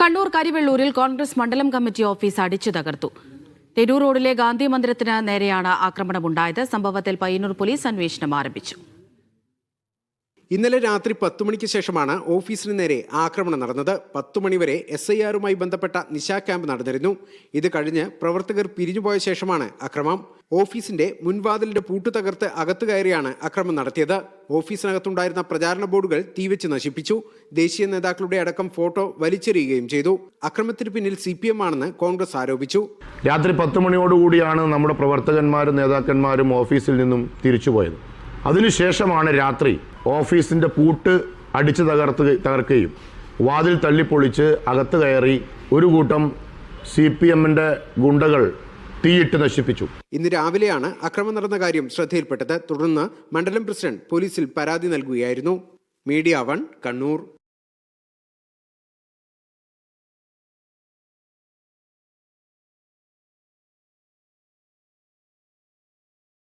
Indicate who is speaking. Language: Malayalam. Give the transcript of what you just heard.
Speaker 1: കണ്ണൂർ കരിവെള്ളൂരിൽ കോൺഗ്രസ് മണ്ഡലം കമ്മിറ്റി ഓഫീസ് അടിച്ചു തകർത്തു. തെരൂർ റോഡിലെ ഗാന്ധി മന്ദിരത്തിന് നേരെയാണ് ആക്രമണമുണ്ടായത്. സംഭവത്തിൽ പയ്യന്നൂർ പോലീസ് അന്വേഷണം ആരംഭിച്ചു.
Speaker 2: ഇന്നലെ രാത്രി പത്തു മണിക്ക് ശേഷമാണ് ഓഫീസിന് നേരെ ആക്രമണം നടന്നത്. പത്തു മണിവരെ എസ് ഐ ആറുമായി ബന്ധപ്പെട്ട നിശാ ക്യാമ്പ് നടന്നിരുന്നു. ഇത് കഴിഞ്ഞ് പ്രവർത്തകർ പിരിഞ്ഞുപോയ ശേഷമാണ് അക്രമം. ഓഫീസിന്റെ മുൻവാതിലിന്റെ പൂട്ടു തകർത്ത് അകത്തു കയറിയാണ് അക്രമം നടത്തിയത്. ഓഫീസിനകത്തുണ്ടായിരുന്ന പ്രചാരണ ബോർഡുകൾ തീവച്ച് നശിപ്പിച്ചു. ദേശീയ നേതാക്കളുടെ അടക്കം ഫോട്ടോ വലിച്ചെറിയുകയും ചെയ്തു. അക്രമത്തിന് പിന്നിൽ സി പി എം ആണെന്ന് കോൺഗ്രസ് ആരോപിച്ചു.
Speaker 3: രാത്രി പത്ത് മണിയോടുകൂടിയാണ് നമ്മുടെ പ്രവർത്തകന്മാരും നേതാക്കന്മാരും ഓഫീസിൽ നിന്നും തിരിച്ചുപോയത്. അതിനുശേഷമാണ് രാത്രി ഓഫീസിന്റെ പൂട്ട് അടിച്ച് തകർത്ത് തകർക്കുകയും വാതിൽ തള്ളിപ്പൊളിച്ച് അകത്ത് കയറി ഒരു കൂട്ടം സി പി എമ്മിന്റെ ഗുണ്ടകൾ തീയിട്ട് നശിപ്പിച്ചു.
Speaker 2: ഇന്ന് രാവിലെയാണ് അക്രമം നടന്ന കാര്യം ശ്രദ്ധയിൽപ്പെട്ടത്. തുടർന്ന് മണ്ഡലം പ്രസിഡന്റ് പോലീസിൽ പരാതി നൽകുകയായിരുന്നു. Media one Kannur.